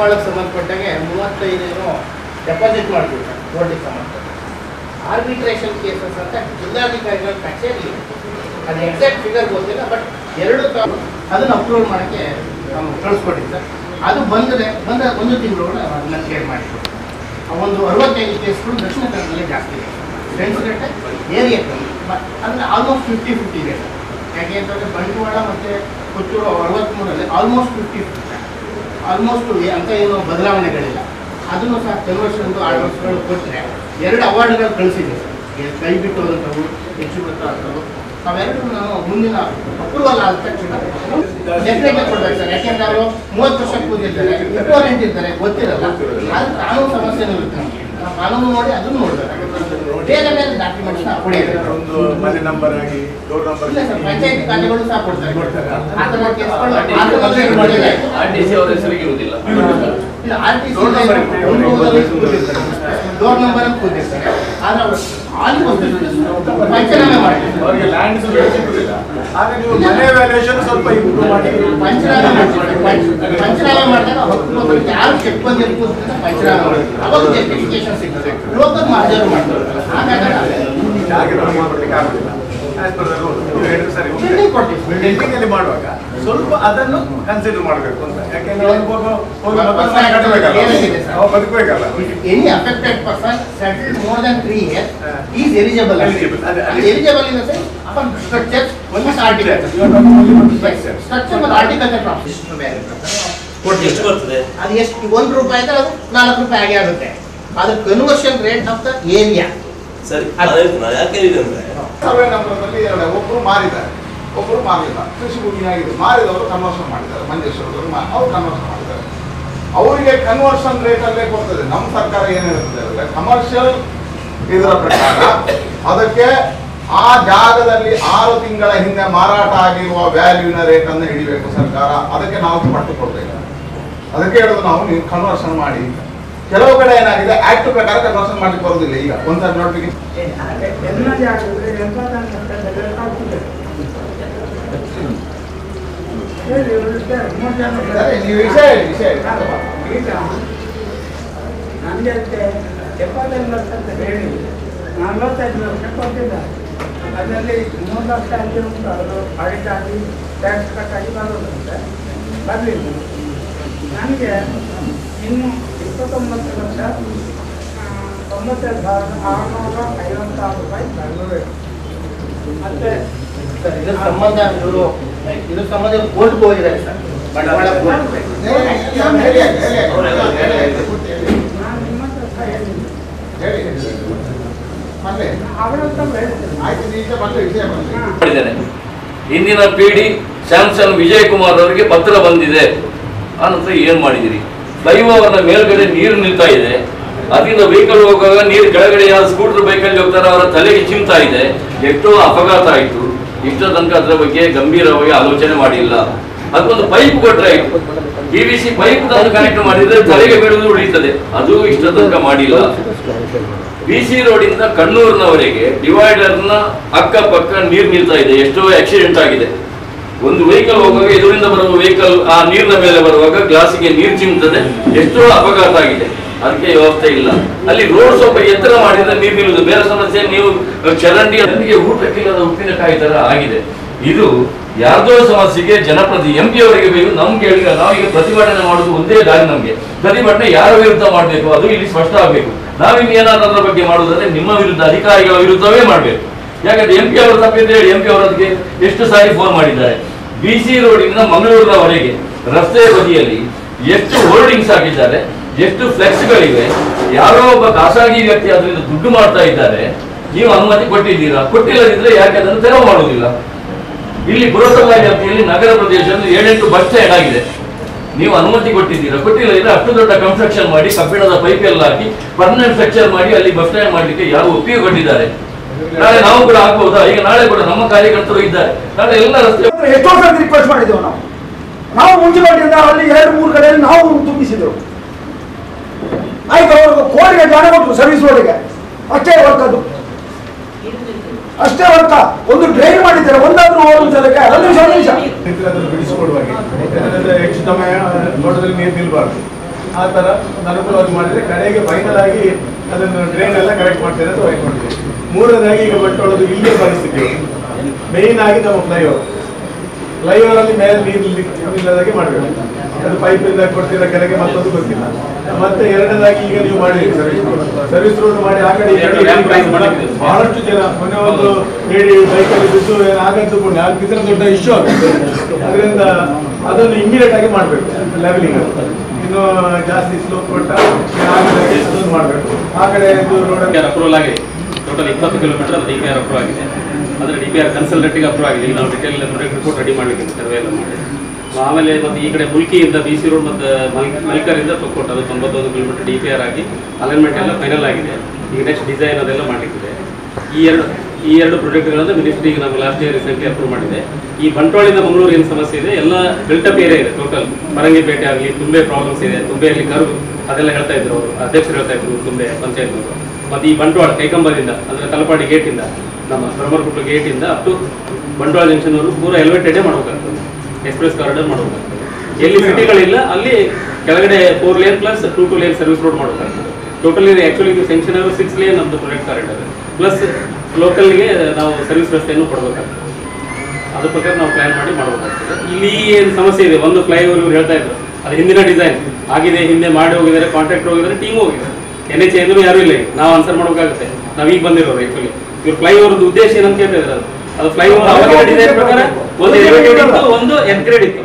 ಬಂಡವಾಳಕ್ಕೆ ಸಂಬಂಧಪಟ್ಟಂಗೆ ಮೂವತ್ತೈದು ಏನೋ ಡೆಪಾಸಿಟ್ ಮಾಡ್ತೀವಿ ಸರ್ ಕೋರ್ಟಿಗೆ ಸಂಬಂಧಪಟ್ಟ ಆರ್ಬಿಟ್ರೇಷನ್ ಕೇಸಸ್ ಅಂತ ಜಿಲ್ಲಾಧಿಕಾರಿಗಳ ಕಚೇರಿ ಅದು ಎಕ್ಸಾಕ್ಟ್ ಫಿಗರ್ ಗೊತ್ತಿಲ್ಲ ಬಟ್ ಎರಡು ತಾವು ಅದನ್ನು ಅಪ್ಲೋಡ್ ಮಾಡೋಕ್ಕೆ ನಾವು ಕಳಿಸ್ಕೊಟ್ಟಿದ್ದೆ. ಅದು ಬಂದರೆ ಬಂದ ಒಂದು ತಿಂಗಳು ಅದನ್ನ ಕ್ಲಿಯರ್ ಆ ಒಂದು ಅರವತ್ತೈದು ಕೇಸ್ಗಳು ದಕ್ಷಿಣ ಕನ್ನಡದಲ್ಲಿ ಜಾಸ್ತಿ ಇದೆ. ಫ್ರೆಂಡ್ಸ್ ಗಟ್ಟೆ ಏರಿಯಾ ಕಮ್ಮಿ. ಅಂದರೆ ಆಲ್ಮೋಸ್ಟ್ ಫಿಫ್ಟಿ ಫಿಫ್ಟಿ ಇದೆ. ಯಾಕೆ ಅಂತಂದರೆ ಬಂಡವಾಳ ಮತ್ತು ಪುತ್ತೂರು ಅರವತ್ತ್ಮೂರಲ್ಲಿ ಆಲ್ಮೋಸ್ಟ್ ಫಿಫ್ಟಿ ಫಿಫ್ಟಿ ಆಲ್ಮೋಸ್ಟ್ ಅಂತ ಏನು ಬದಲಾವಣೆಗಳಿಲ್ಲ. ಅದನ್ನು ಸಹ ಕೆಲವಷ್ಟೊಂದು ಆರ್ಡರ್ಸ್ಗಳು ಕೊಟ್ಟರೆ ಎರಡು ಅವಾರ್ಡ್ಗಳು ಕಳಿಸಿದೆ. ಕೈ ಬಿಟ್ಟು ಹೋದಂಥವು ಹೆಚ್ಚು ಗೊತ್ತಾಗ್ತವು ಅವೆರಡು ನಾವು ಮುಂದಿನ ಅಪ್ರೂವಲ್ ಆದ ತಕ್ಷಣ ಡೆಫಿನೆಟ್ ಕೊಡ್ಬೇಕು ಸರ್. ಯಾಕೆಂದ್ರೆ ಅವರು ಮೂವತ್ತು ವರ್ಷ ಕೂದಿರ್ತಾರೆ ಇಂಪಾರ್ಟೆಂಟ್ ಇರ್ತಾರೆ, ಗೊತ್ತಿರಲ್ಲ. ಅದು ಕಾನೂನು ಸಮಸ್ಯೆನೂ ಇರುತ್ತೆ ಕಾನೂನು ನೋಡಿ ಅದನ್ನು ನೋಡ್ಬೇಕು. ಬೇರೆ ಬೇರೆ ಡಾಕ್ಯುಮೆಂಟ್ಸ್ ಒಂದು ಮನೆ ನಂಬರ್ ಆಗಿ ಡೋರ್ ನಂಬರ್ ಇಲ್ಲ ಸರ್ ಪಂಚಾಯತಿ ಖಾತೆಗಳು ಸಹ ಕೊಡ್ತಾರೆ. ಕೊಡ್ತಾರೆ. ಆ ಥರ ಕೇಸ್ಗಳು ಆರ್ ಟಿ ಆ ಥರ ಸಿ ಮಾಡಿದ್ರೆ ಆರ್ ಟಿ ಸಿ ಅವರ ಹೆಸರಿಗೆ ಇರುವುದಿಲ್ಲ. ಇಲ್ಲ R T C. Door number ಅಂತ ಕೂತಿರ್ತಾರೆ ಆದ್ರೆ ಅವರು ಅವರಿಗೆ ಲ್ಯಾಂಡ್ ಸಿಗುದಿಲ್ಲ ಆಗ ನೀವು ಮನೆ ಸ್ವಲ್ಪ ಇಂಪ್ರೂವ್ ಮಾಡಿ ಪಂಚನಾಮೆ ಮಾಡ್ತಾರೆ ಪಂಚ- ಪಂಚನಾಮೆ ಮಾಡಿದಾಗ ಹಕ್ಕು ಯಾರು ಚೆಕ್ ಅವಾಗ ಜಸ್ಟಿಫಿಕೇಶನ್ ಸಿಗ್ತದೆ ಲೋಕಲ್ ಮಾರ್ಜರ್ ಮಾಡ್ತಾರೆ ಆಗುದಿಲ್ಲ As per the ನೀವು ಹೇಳಿದ್ರೆ ಸರಿ. ಬಿಲ್ಡಿಂಗ್ ಅಲ್ಲಿ ಮಾಡುವಾಗ ಸ್ವಲ್ಪ ಅದನ್ನು ಕನ್ಸಿಡರ್ ಮಾಡಬೇಕು ಅಂತ. ಯಾಕೆಂದ್ರೆ ಬದುಕಬೇಕಲ್ಲ? Any eligible. In the sense, upon structure, one is article. You are talking only about structure. Structure ಮತ್ತು article ಪ್ರಾಫಿಟ್ ಬೇರೆ ಎಷ್ಟು ಬರ್ತದೆ? ಅದು ಎಷ್ಟು? ಒಂದು ರೂಪಾಯಿ ಇದ್ರೆ ಅದು ನಾಲ್ಕು ರೂಪಾಯಿ ಆಗೇ ಆಗುತ್ತೆ. ಅದು conversion rate of the area ಸರಿ ಯಾಕೆ ಇದೆ ಅಂದ್ರೆ ಒಬ್ಬರು ಮಾರಿದ್ದಾರೆ. ಒಬ್ಬರು ಮಾರಲಿಲ್ಲ ಕೃಷಿ ಭೂಮಿ ಆಗಿದೆ ಮಾರಿದವರು ಕನ್ವರ್ಷನ್ ಮಾಡಿದ್ದಾರೆ. ಮಂಜೇಶ್ವರದವರು ಅವರು ಕನ್ವರ್ಷನ್ ಮಾಡಿದ್ದಾರೆ. ಅವರಿಗೆ ಕನ್ವರ್ಷನ್ ರೇಟ್ ಅಲ್ಲೇ ಕೊಡ್ತದೆ. ನಮ್ಮ ಸರ್ಕಾರ ಏನು ಅಂದರೆ ಕಮರ್ಷಿಯಲ್ ಇದರ ಪ್ರಕಾರ ಅದಕ್ಕೆ ಆ ಜಾಗದಲ್ಲಿ ಆರು ತಿಂಗಳ ಹಿಂದೆ ಮಾರಾಟ ಆಗಿರುವ ವ್ಯಾಲ್ಯೂನ ರೇಟನ್ನು ಹಿಡಿಬೇಕು ಸರ್ಕಾರ. ಅದಕ್ಕೆ ನಾವು ಪಟ್ಟು ಕೊಡ್ಬೇಕು ಅದಕ್ಕೆ ಹೇಳೋದು ನಾವು ನೀವು ಕನ್ವರ್ಷನ್ ಮಾಡಿ. ಕೆಲವು ಕಡೆ ಏನಾಗಿದೆ? ಆಕ್ಟ್ ಪ್ರಕಾರ ಕನ್ವರ್ಷನ್ ಮಾಡ್ಲಿಕ್ಕೆ ಬರೋದಿಲ್ಲ ಈಗ. ಒಂದ್ಸರಿ ನೋಡ್ಲಿಕ್ಕೆ ಎಲ್ಲ ಜಾಗದಲ್ಲಿ ಎಂಬತ್ತೊಂದು ಆಗ್ತದೆ ಹೇಳಿ ಇದ್ದಾರೆ, ಮೂರು ಜನ ಸರಿ, ಇದ್ದಾರೆ. ನೀವು ವಿಷಯ ಹೇಳಿ ವಿಷಯ ಹೇಳಿ ಈಗ ನನಗೆ ಎಪ್ಪತ್ತೈದು ಲಕ್ಷ ಅಂತ ಹೇಳಿ ನಲವತ್ತೈದು ಲಕ್ಷ ಕೊಟ್ಟಿದ್ದಾರೆ ಅದರಲ್ಲಿ ಮೂರು ಲಕ್ಷ ಅಲ್ಲಿ ಉಂಟು ಅದು ಆಡಿಟ್ ಆಗಿ ಟ್ಯಾಕ್ಸ್ ಕಟ್ಟಾಗಿ ಬರೋದಂತೆ ಬರಲಿಲ್ಲ ನನಗೆ ಇನ್ನು ಇಪ್ಪತ್ತೊಂಬತ್ತು ಲಕ್ಷ ತೊಂಬತ್ತೆರಡು ಸಾವಿರದ ಆರುನೂರ ಐವತ್ತಾರು ರೂಪಾಯಿ ಬೆಂಗಳೂರು ಮತ್ತೆ ಸಂಬಂಧ ಇದ್ರ ಸಂಬಂಧ ಕೋರ್ಟ್ಗೆ ಹೋಗಿದ್ದಾರೆ ಸರ್ ಬಂಡವಾಳ ಕೋರ್ಟ್ ಹೇಳಿ, ಹೇಳಿ, ಹೇಳಿ, ಹೇಳಿ. ನಾನು ನಿಮ್ಮ ಹತ್ರ ಸಹ ಹೇಳಿದ್ದೀನಿ ಹೇಳಿ. ಮತ್ತೆ ಅವರ ಹತ್ರ ಆಯ್ತು ಈಗ ಬಂದ್ರೆ ವಿಷಯ ಬಂದ್ರೆ ಹಾಂ ಮಾಡಿದ್ದೇನೆ ಇಂದಿನ P D Samsung Vijay Kumar ಅವರಿಗೆ ಪತ್ರ ಬಂದಿದೆ ಆನಂತರ ಏನ್ ಮಾಡಿದಿರಿ ಅವರ ಮೇಲ್ಗಡೆ ನೀರು ನಿಲ್ತಾ ಇದೆ ಅದರಿಂದ ವೆಹಿಕಲ್ ಹೋಗುವಾಗ ನೀರು ಕೆಳಗಡೆ ಯಾರು ಸ್ಕೂಟರ್ ಬೈಕಲ್ಲಿ ಹೋಗ್ತಾರೆ ಅವರ ತಲೆಗೆ ಚಿಂತಾ ಇದೆ ಎಷ್ಟೋ ಅಪಘಾತ ಆಯಿತು ಇಷ್ಟ ತನಕ ಅದರ ಬಗ್ಗೆ ಗಂಭೀರವಾಗಿ ಆಲೋಚನೆ ಮಾಡಿಲ್ಲ. ಅದಕ್ಕೊಂದು ಪೈಪ್ ಕೊಟ್ರೆ ಆಯ್ತು. ಪಿ ವಿ ಸಿ ಪೈಪ್ ತಂದು ಕನೆಕ್ಟ್ ಮಾಡಿದ್ರೆ ತಲೆಗೆ ಬೀಳುವುದು ಉಳಿಯುತ್ತದೆ. ಅದು ಇಷ್ಟ ತನಕ ಮಾಡಿಲ್ಲ. ಬಿ ಸಿ ರೋಡಿಂದ ಕಣ್ಣೂರಿನವರೆಗೆ ಡಿವೈಡರ್ನ ಅಕ್ಕಪಕ್ಕ ನೀರು ನಿಲ್ತಾ ಇದೆ. ಎಷ್ಟೋ ಆಕ್ಸಿಡೆಂಟ್ ಆಗಿದೆ. ಒಂದು ವೆಹಿಕಲ್ ಹೋಗುವಾಗ ಇದರಿಂದ ಬರುವ ವೆಹಿಕಲ್ ಆ ನೀರಿನ ಮೇಲೆ ಬರುವಾಗ ಗ್ಲಾಸಿಗೆ ನೀರು ಚಿಮ್ತದೆ. ಎಷ್ಟೋ ಅಪಘಾತ ಆಗಿದೆ. ಅದಕ್ಕೆ ವ್ಯವಸ್ಥೆ ಇಲ್ಲ. ಅಲ್ಲಿ ರೋಡ್ ಸ್ವಲ್ಪ ಎತ್ತರ ಮಾಡಿದ್ರೆ ನೀರು ನಿಲ್ಲುದು ಬೇರೆ ಸಮಸ್ಯೆ, ನೀವು ಚರಂಡಿ ನನಗೆ ಊಟಕ್ಕಿಲ್ಲದ ಉಪ್ಪಿನಕಾಯಿ ತರ ಆಗಿದೆ. ಇದು ಯಾರ್ದೋ ಸಮಸ್ಯೆಗೆ ಜನಪ್ರತಿ ಎಂ ಪಿ ಅವರಿಗೆ ಬೇಕು. ನಮ್ಗೆ ನಾವು ನಾವೀಗ ಪ್ರತಿಭಟನೆ ಮಾಡುದು ಒಂದೇ ದಾರಿ ನಮ್ಗೆ. ಪ್ರತಿಭಟನೆ ಯಾರ ವಿರುದ್ಧ ಮಾಡಬೇಕು? ಅದು ಇಲ್ಲಿ ಸ್ಪಷ್ಟ ಆಗಬೇಕು. ನಾವಿನ್ ಬಗ್ಗೆ ಮಾಡುವುದಾದ್ರೆ ನಿಮ್ಮ ವಿರುದ್ಧ, ಅಧಿಕಾರಿಗಳ ವಿರುದ್ಧವೇ ಮಾಡಬೇಕು. ಯಾಕಂದ್ರೆ ಎಂ ಪಿ ಅವರು ತಪ್ಪಿದ್ರೆ ಹೇಳಿ ಎಂ ಪಿ ಎಷ್ಟು ಸಾರಿ ಫೋನ್ ಮಾಡಿದ್ದಾರೆ. ಬಿ ಸಿ ರೋಡಿನಿಂದ ಮಂಗಳೂರಿನವರೆಗೆ ರಸ್ತೆ ಬದಿಯಲ್ಲಿ ಎಷ್ಟು ಹೋರ್ಡಿಂಗ್ಸ್ ಹಾಕಿದ್ದಾರೆ. ಎಷ್ಟು ಫ್ಲೆಕ್ಸ್ಗಳಿವೆ, ಯಾರೋ ಒಬ್ಬ ಖಾಸಗಿ ವ್ಯಕ್ತಿ ಅದರಿಂದ ದುಡ್ಡು ಮಾಡ್ತಾ ಇದ್ದಾರೆ, ನೀವು ಅನುಮತಿ ಕೊಟ್ಟಿದ್ದೀರಾ? ಕೊಟ್ಟಿಲ್ಲದಿದ್ರೆ ಯಾಕೆ ಅದನ್ನು ತೆರವು ಮಾಡುವುದಿಲ್ಲ? ಇಲ್ಲಿ ಪುರಸಭಾ ವ್ಯಾಪ್ತಿಯಲ್ಲಿ ನಗರ ಪ್ರದೇಶದಲ್ಲಿ ಏಳೆಂಟು ಬಸ್ ಸ್ಟ್ಯಾಂಡ್ ಆಗಿದೆ. ನೀವು ಅನುಮತಿ ಕೊಟ್ಟಿದ್ದೀರಾ? ಕೊಟ್ಟಿಲ್ಲದಿದ್ರೆ ಅಷ್ಟು ದೊಡ್ಡ ಕನ್ಸ್ಟ್ರಕ್ಷನ್ ಮಾಡಿ, ಕಬ್ಬಿಣದ ಪೈಪ್ ಎಲ್ಲ ಹಾಕಿ ಪರ್ಮನೆಂಟ್ ಸ್ಟ್ರಕ್ಚರ್ ಮಾಡಿ ಅಲ್ಲಿ ಬಸ್ ಸ್ಟ್ಯಾಂಡ್ ಮಾಡಲಿಕ್ಕೆ ಯಾರು ಒಪ್ಪಿಗೆ ಕೊಟ್ಟಿದ್ದಾರೆ ನಾಳೆ ನಾವು ಕೂಡ ಆಗ್ಬಹುದಾ ಈಗ ನಾಳೆ ಕೂಡ ನಮ್ಮ ಕಾರ್ಯಕರ್ತರು ಇದ್ದಾರೆ. ನಾಳೆ ಎಲ್ಲ ರಸ್ತೆ ರಿಕ್ವೆಸ್ಟ್ ಮಾಡಿದ್ದೇವೆ ನಾವು. ನಾವು ಮುಂಚೆ ಅಲ್ಲಿ ಎರಡು, ಮೂರು ಕಡೆಯಲ್ಲಿ ನಾವು ತುಂಬಿಸಿದೆವು ಆಯ್ತು, ಅವ್ರಿಗೆ ಕೋಡಿಗೆ ಹಣ ಕೊಟ್ಟರು ಸರ್ವಿಸ್ ರೋಡಿಗೆ ಅಷ್ಟೇ ಅದು. ಅಷ್ಟೇ ವರ್ಕ ಒಂದು ಡ್ರೈನ್ ಮಾಡಿದ್ದಾರೆ, ಒಂದಾದ್ರೂ ಒಂದು ಸಲಕ್ಕೆ ಒಂದು ನಿಮಿಷ ಒಂದು ನಿಮಿಷ. ನೋಡದಲ್ಲಿ ನೀರು ನಿಲ್ಬಾರ್ದು. ಆ ಥರ ಅನುಕೂಲವಾಗಿ ಮಾಡಿದರೆ ಕಡೆಗೆ ಫೈನಲ್ ಆಗಿ ಅದನ್ನು ಡ್ರೈನ್ ಎಲ್ಲ ಕರೆಕ್ಟ್ ಮಾಡ್ತೇನೆ ಅಂತ ಹೊಯ್ಕೊಂಡಿದೆ ಮೂರನೇದಾಗಿ ಈಗ ಬಂಟ್ವಾಳದ್ದು ಇಲ್ಲಿಯ ಪರಿಸ್ಥಿತಿ. ಮೇಯ್ನ್ ಆಗಿ ನಮ್ಮ ಫ್ಲೈಓವರ್ ಫ್ಲೈಓವರ್ ಅಲ್ಲಿ ಮೇಲೆ ನೀರು ಇಲ್ಲದಾಗೆ ಮಾಡಬೇಕು. ಅದು ಪೈಪ್ ಇಂದ ಕೊಡ್ತಿರೋ ಕೆಳಗೆ ಮತ್ತೊಂದು ಗೊತ್ತಿಲ್ಲ. ಮತ್ತೆ ಎರಡನೇದಾಗಿ ಈಗ ನೀವು ಮಾಡಿ ಸರ್ವಿಸ್ ರೋಡ್ ಮಾಡಿ ಆ ಕಡೆ ಬಹಳಷ್ಟು ಜನ ಮೊನ್ನೆ ಒಂದು ಹೇಳಿ ಬೈಕಲ್ಲಿ ಬಿದ್ದು ಆಗದ್ದು ಪುಣ್ಯ ಆಗಿದ್ರೆ ದೊಡ್ಡ ಇಶ್ಯೂ ಆಗುತ್ತೆ. ಅದರಿಂದ ಅದನ್ನು ಇಮಿಡಿಯೇಟ್ ಆಗಿ ಮಾಡಬೇಕು. ಲೆವೆಲಿಂಗ್ ಇನ್ನು ಜಾಸ್ತಿ ಸ್ಲೋಪ್ ಕೊಟ್ಟ ಮಾಡಬೇಕು. ಆ ಕಡೆ ರೋಡ್ ಅಪ್ರೂವಲ್ ಆಗಿದೆ. ಟೋಟಲ್ ಇಪ್ಪತ್ತು ಕಿಲೋಮೀಟರ್ ಅದು ಡಿ ಪಿ ಆರ್ ಅಪ್ರೂವ್ ಆಗಿದೆ. ಅಂದರೆ ಡಿ ಪಿ ಆರ್ ಕನ್ಸಲ್ಟೆಂಟಿಗೆ ಅಪ್ರೂವ್ ಆಗಿದೆ. ಈಗ ನಾವು ಡಿಟೇಲ್ ರಿಪೋರ್ಟ್ ರೆಡಿ ಮಾಡಬೇಕಿತ್ತು ಸರ್ವೆ ಎಲ್ಲ ಮಾಡಿ. ಆಮೇಲೆ ಮತ್ತು ಈ ಕಡೆ ಮುಲ್ಕಿಯಿಂದ ಬಿ ಸಿ ರೋಡ್ ಮತ್ತು ಮಲ್, ಮಲ್ಕರಿಂದ ತೊಕ್ಕೊಟ್ಟು, ಅದು ತೊಂಬತ್ತೊಂದು ಕಿಲೋಮೀಟರ್ ಡಿ ಪಿ ಆರ್ ಆಗಿ ಅಲೈನ್ಮೆಂಟ್ ಎಲ್ಲ ಫೈನಲ್ ಆಗಿದೆ. ಈಗ ನೆಕ್ಸ್ಟ್ ಡಿಸೈನ್ ಅದೆಲ್ಲ ಮಾಡಲಿಕ್ಕಿದೆ. ಈ ಎರಡು ಈ ಎರಡು ಪ್ರಾಜೆಕ್ಟ್ಗಳನ್ನು ಮಿನಿಸ್ಟ್ರಿಗೆ ನಾವು ಲಾಸ್ಟ್ ಇಯರ್ ರೀಸೆಂಟ್ಲಿ ಅಪ್ರೂವ್ ಮಾಡಿದೆ. ಈ ಬಂಟ್ವಾಳಿಂದ ಮಂಗಳೂರು ಏನು ಸಮಸ್ಯೆ ಇದೆ, ಎಲ್ಲ ಬಿಲ್ಟಪ್ ಏರಿಯಾ ಇದೆ ಟೋಟಲ್ ಪರಂಗಿಪೇಟೆ ಆಗಲಿ, ತುಂಬೆ ಪ್ರಾಬ್ಲಮ್ಸ್ ಇದೆ. ತುಂಬೆಯಲ್ಲಿ ಕರು, ಅದೆಲ್ಲ ಹೇಳ್ತಾ ಇದ್ರು ಅವರು. ಅಧ್ಯಕ್ಷರು ಹೇಳ್ತಾ ಇದ್ರು ತುಂಬೆ ಪಂಚಾಯತ್ನವರು ಮತ್ತು ಈ ಬಂಟ್ವಾಳ, ಕೈಕಂಬದಿಂದ, ಅಂದರೆ ತಲಪಾಡಿ ಗೇಟಿಂದ ನಮ್ಮ ಬ್ರಹ್ಮರ್ಗುಡ್ಡ ಗೇಟಿಂದ ಅಪ್ ಟು ಬಂಟ್ವಾಳ ಜಂಕ್ಷನ್ವರೆಗೂ ಪೂರ ಎಲಿವೇಟೆಡೇ ಮಾಡಬೇಕಾಗ್ತದೆ. ಎಕ್ಸ್ಪ್ರೆಸ್ ಕಾರಿಡಾರ್ ಮಾಡಬೇಕಾಗ್ತದೆ. ಎಲ್ಲಿ ಸಿಟಿಗಳಿಲ್ಲ, ಅಲ್ಲಿ ಕೆಳಗಡೆ four lane plus two two lane service road ಮಾಡಬೇಕಾಗ್ತದೆ. ಟೋಟಲಿ ಆ್ಯಕ್ಚುಲಿ ಇದು ಸೆಂಕ್ಷನ್ ಅವರು ಸಿಕ್ಸ್ ಲೇನ್ ನಮ್ಮದು ಪ್ರೊಜೆಕ್ಟ್ ಕಾರಿಡಾರ್ ಪ್ಲಸ್ ಲೋಕಲ್ಗೆ ನಾವು ಸರ್ವಿಸ್ ವ್ಯವಸ್ಥೆಯನ್ನು ಕೊಡಬೇಕಾಗ್ತದೆ. ಅದ್ರ ಪ್ರಕಾರ ನಾವು ಪ್ಲ್ಯಾನ್ ಮಾಡಿ ಮಾಡಬೇಕಾಗ್ತದೆ. ಇಲ್ಲಿ ಏನು ಸಮಸ್ಯೆ ಇದೆ? ಒಂದು ಫ್ಲೈಓವರ್ ಇವ್ರು ಹೇಳ್ತಾ ಇದ್ರು. ಅದು ಹಿಂದಿನ ಡಿಸೈನ್ ಆಗಿದೆ, ಹಿಂದೆ ಮಾಡಿ ಹೋಗಿದ್ದಾರೆ ಕಾಂಟ್ರಾಕ್ಟ್ ಹೋಗಿದ್ದಾರೆ ಟೀಮ್ ಹೋಗಿದ್ದಾರೆ. ಎನ್ ಎಚ್ ಎಂದ್ರೂ ಯಾರೂ ಇಲ್ಲ ನಾವು ಆನ್ಸರ್ ಮಾಡಬೇಕಾಗುತ್ತೆ. ನಾವು ಈಗ ಬಂದಿರೋರು ಆ್ಯಕ್ಚುಲಿ ಇವ್ರು ಫ್ಲೈಓವರ್ದು ಉದ್ದೇಶ ಏನಂತ ಕೇಳ್ತಾ ಇದ್ದಾರೆ ಅದು. ಅದು ಫ್ಲೈಓವರ್ ಅವಾಗಿನ ಡಿಸೈನ್ ಪ್ರಕಾರ. ಒಂದು ಎನ್ ಇತ್ತು ಒಂದು ಎನ್ಗ್ರೇಡ್ ಇತ್ತು.